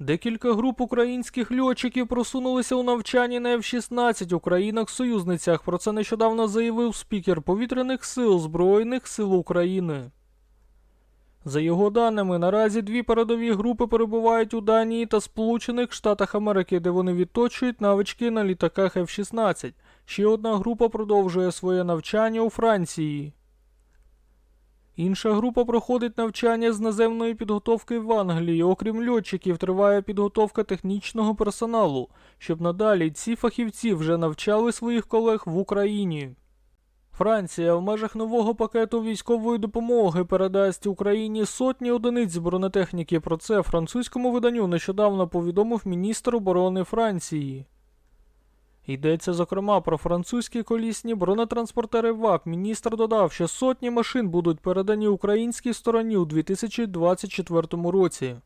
Декілька груп українських льотчиків просунулися у навчанні на F-16 у країнах-союзницях. Про це нещодавно заявив спікер повітряних сил Збройних сил України. За його даними, наразі дві передові групи перебувають у Данії та Сполучених Штатах Америки, де вони відточують навички на літаках F-16. Ще одна група продовжує своє навчання у Франції. Інша група проходить навчання з наземної підготовки в Англії. Окрім льотчиків, триває підготовка технічного персоналу, щоб надалі ці фахівці вже навчали своїх колег в Україні. Франція в межах нового пакету військової допомоги передасть Україні сотні одиниць бронетехніки. Про це французькому виданню нещодавно повідомив міністр оборони Франції. Йдеться зокрема про французькі колісні бронетранспортери ВАК. Міністр додав, що сотні машин будуть передані українській стороні у 2024 році.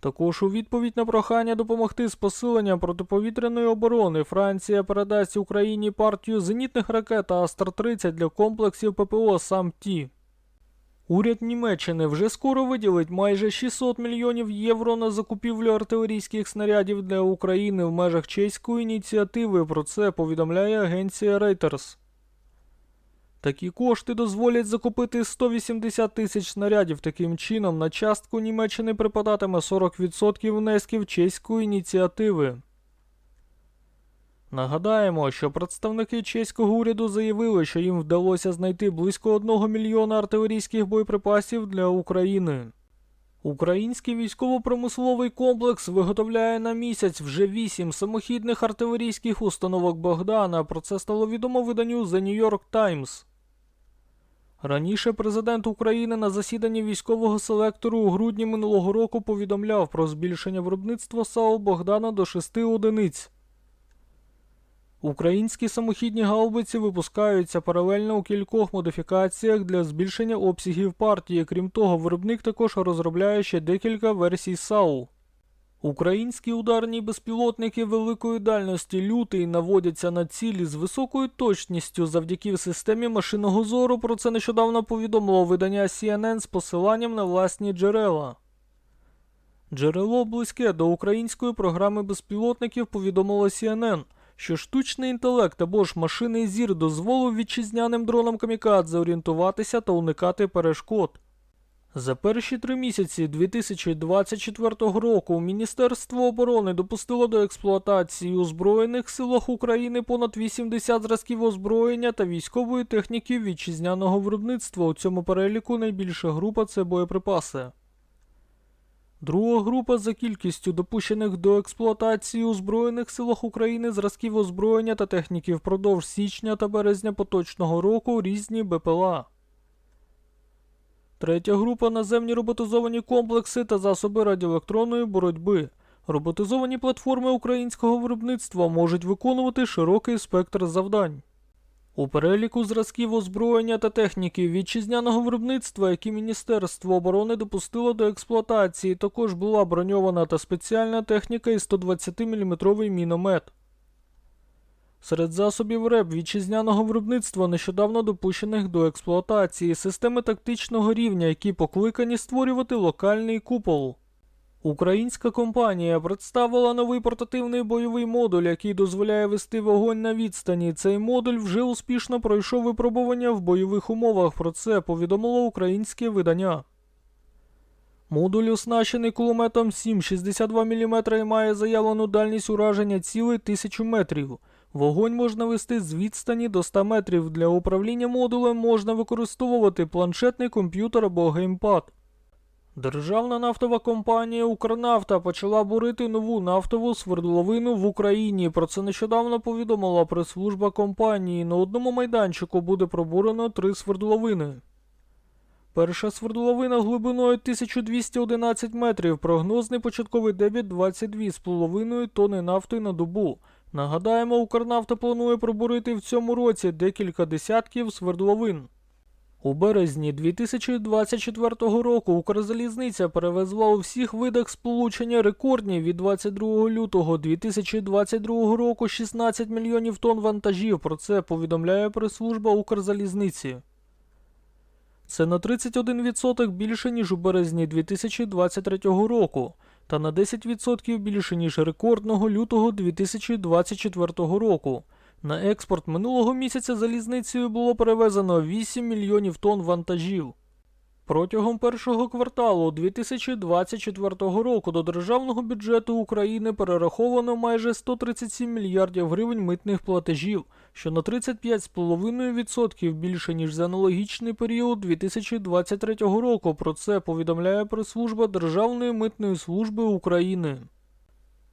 Також у відповідь на прохання допомогти з посиленням протиповітряної оборони Франція передасть Україні партію зенітних ракет Астр-30 для комплексів ППО «Сам-Ті». Уряд Німеччини вже скоро виділить майже 600 мільйонів євро на закупівлю артилерійських снарядів для України в межах чеської ініціативи. Про це повідомляє агенція Reuters. Такі кошти дозволять закупити 180 тисяч снарядів. Таким чином, на частку Німеччини припадатиме 40% внесків чеської ініціативи. Нагадаємо, що представники чеського уряду заявили, що їм вдалося знайти близько 1 мільйона артилерійських боєприпасів для України. Український військово-промисловий комплекс виготовляє на місяць вже 8 самохідних артилерійських установок Богдана. Про це стало відомо виданню The New York Times. Раніше президент України на засіданні військового селектору у грудні минулого року повідомляв про збільшення виробництва САУ Богдана до 6 одиниць. Українські самохідні гаубиці випускаються паралельно у кількох модифікаціях для збільшення обсягів партії. Крім того, виробник також розробляє ще декілька версій САУ. Українські ударні безпілотники великої дальності лютий наводяться на цілі з високою точністю завдяки системі машинного зору. Про це нещодавно повідомило видання CNN з посиланням на власні джерела. Джерело близьке до української програми безпілотників повідомило CNN, що штучний інтелект або ж машинний зір дозволив вітчизняним дронам камікадзе орієнтуватися та уникати перешкод. За перші три місяці 2024 року Міністерство оборони допустило до експлуатації у Збройних силах України понад 80 зразків озброєння та військової техніки вітчизняного виробництва. У цьому переліку найбільша група це боєприпаси. Друга група за кількістю допущених до експлуатації у Збройних силах України зразків озброєння та техніки впродовж січня та березня поточного року різні БПЛА. Третя група наземні роботизовані комплекси та засоби радіоелектронної боротьби. Роботизовані платформи українського виробництва можуть виконувати широкий спектр завдань. У переліку зразків озброєння та техніки вітчизняного виробництва, які Міністерство оборони допустило до експлуатації, також була броньована та спеціальна техніка і 120-мм міномет. Серед засобів РЕБ вітчизняного виробництва нещодавно допущених до експлуатації системи тактичного рівня, які покликані створювати локальний купол. Українська компанія представила новий портативний бойовий модуль, який дозволяє вести вогонь на відстані. Цей модуль вже успішно пройшов випробування в бойових умовах. Про це повідомило українське видання. Модуль оснащений кулеметом 7,62 мм і має заявлену дальність ураження цілей 1000 метрів. Вогонь можна вести з відстані до 100 метрів. Для управління модулем можна використовувати планшетний комп'ютер або геймпад. Державна нафтова компанія Укрнафта почала бурити нову нафтову свердловину в Україні. Про це нещодавно повідомила прес-служба компанії. На одному майданчику буде пробурено три свердловини. Перша свердловина глибиною 1211 метрів. Прогнозний початковий дебіт 22,5 тонни нафти на добу. Нагадаємо, Укрнафта планує пробурити в цьому році декілька десятків свердловин. У березні 2024 року Укрзалізниця перевезла у всіх видах сполучення рекордні від 22 лютого 2022 року 16 мільйонів тонн вантажів. Про це повідомляє прес-служба Укрзалізниці. Це на 31% більше, ніж у березні 2023 року, та на 10% більше, ніж рекордного лютого 2024 року. На експорт минулого місяця залізницею було перевезено 8 мільйонів тонн вантажів. Протягом першого кварталу 2024 року до державного бюджету України перераховано майже 137 мільярдів гривень митних платежів, що на 35,5% більше ніж за аналогічний період 2023 року. Про це повідомляє прес-служба Державної митної служби України.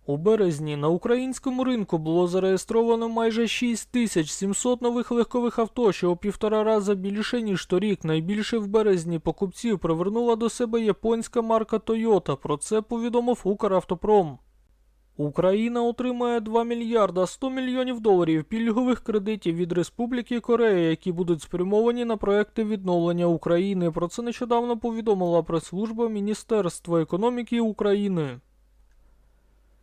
У березні на українському ринку було зареєстровано майже 6700 нових легкових авто, що у півтора рази більше, ніж торік. Найбільше в березні покупців привернула до себе японська марка Toyota. Про це повідомив Укравтопром. Україна отримає 2 мільярда 100 мільйонів доларів пільгових кредитів від Республіки Корея, які будуть спрямовані на проекти відновлення України. Про це нещодавно повідомила прес-служба Міністерства економіки України.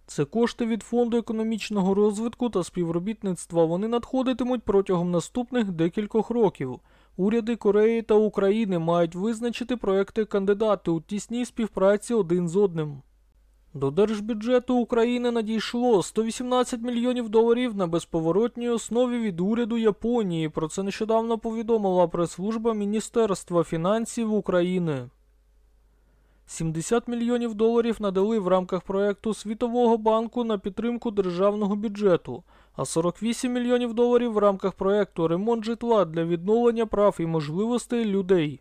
Це кошти від Фонду економічного розвитку та співробітництва. Вони надходитимуть протягом наступних декількох років. Уряди Кореї та України мають визначити проекти кандидати у тісній співпраці один з одним. До держбюджету України надійшло 118 мільйонів доларів на безповоротній основі від уряду Японії. Про це нещодавно повідомила прес-служба Міністерства фінансів України. 70 мільйонів доларів надали в рамках проекту Світового банку на підтримку державного бюджету, а 48 мільйонів доларів в рамках проекту Ремонт житла для відновлення прав і можливостей людей.